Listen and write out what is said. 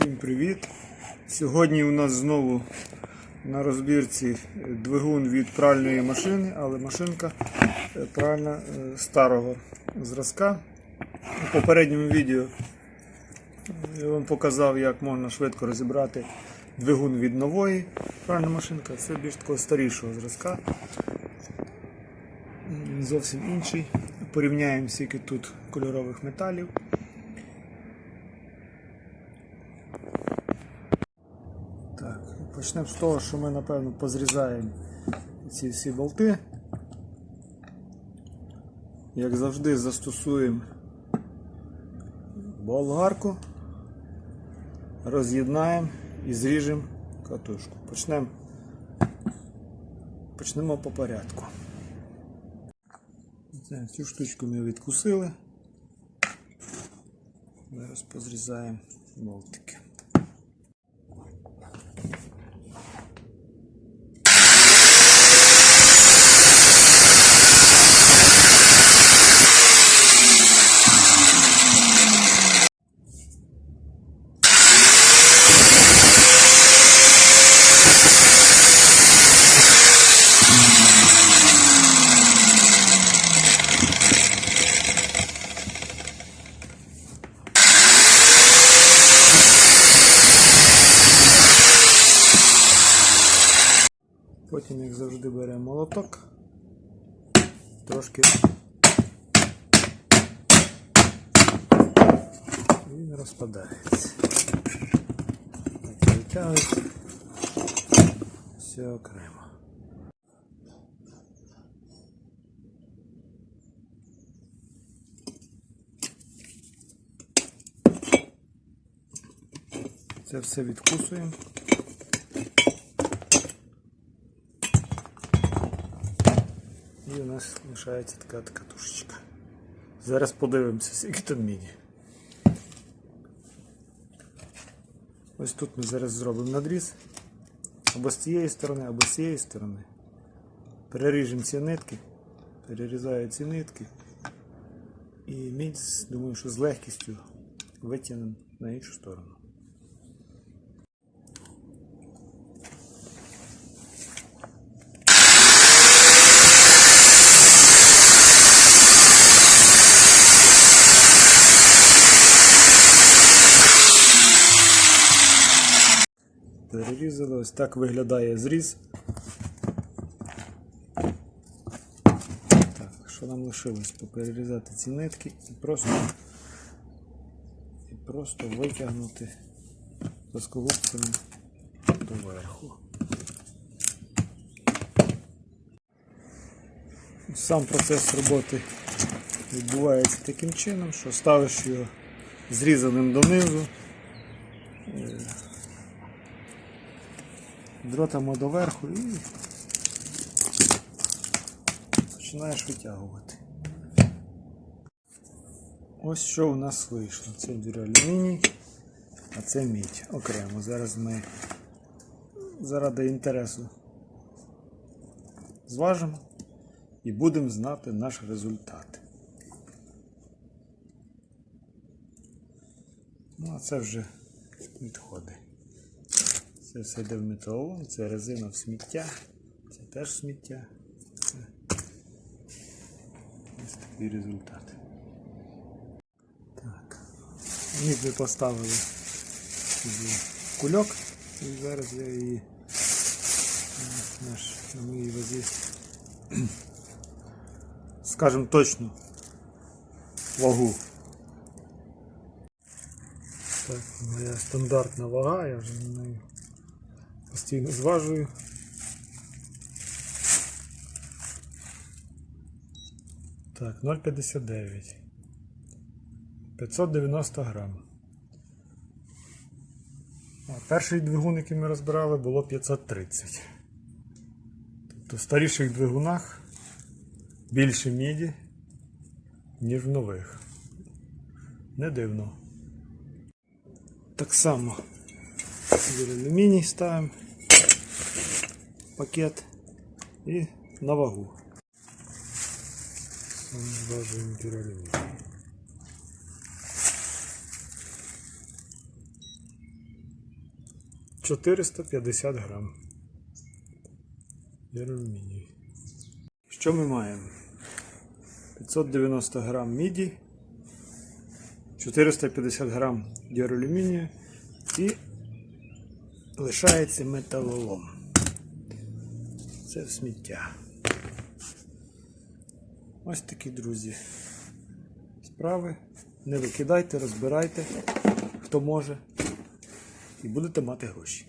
Всім привіт! Сьогодні у нас знову на розбірці двигун від пральної машини, але машинка е, пральна е, старого зразка. У попередньому відео я вам показав, як можна швидко розібрати двигун від нової пральної машинки. Це більш такого старішого зразка. Зовсім інший. Порівняємо скільки тут кольорових металів. Так, почнемо з того, що ми напевно позрізаємо ці всі болти. Як завжди, застосуємо болгарку, роз'єднаємо і зріжемо катушку. Почнемо почнемо по порядку. Цю штучку ми відкусили. Зараз позрізаємо болтики. Потім, як завжди, беремо молоток, трошки і розпадається. Все окремо. Це все відкусуємо. І у нас лишається така така тушечка. Зараз подивимося, скільки там міні. Ось тут ми зараз зробимо надріз. Або з цієї сторони, або з цієї сторони. Переріжемо ці нитки, перерізаю ці нитки. І мідь, думаю, що з легкістю витягнемо на іншу сторону. Перерізали, ось так виглядає зріз. Так, що нам лишилось? Поперерізати ці нитки і просто, і просто витягнути плоскогубцями доверху. Сам процес роботи відбувається таким чином, що ставиш його зрізаним донизу. Дротами доверху і починаєш витягувати. Ось що у нас вийшло. Це дюралюміній, а це мідь окремо. Зараз ми заради інтересу зважимо і будемо знати наш результат. Ну, а це вже відходи. Це все йде в металолом, це резина в сміття, це теж сміття. Ось такий результат. Так. Ми поставили кульок і зараз я її е, наш на моїй вазі скажем точно вагу. Так, моя стандартна вага, я вже на неї постійно зважую. Так, 0,59. 590 грам. А перший двигун, який ми розбирали, було 530. Тобто в старіших двигунах більше міді, ніж в нових. Не дивно. Так само алюміній ставимо пакет і на вагу. Зважуємо дюралюміній. 450 грам. Алюміній. Що ми маємо? 590 грам міді, 450 грам діалюмінію і лишається металолом. Це сміття. Ось такі, друзі. Справи. Не викидайте, розбирайте, хто може, і будете мати гроші.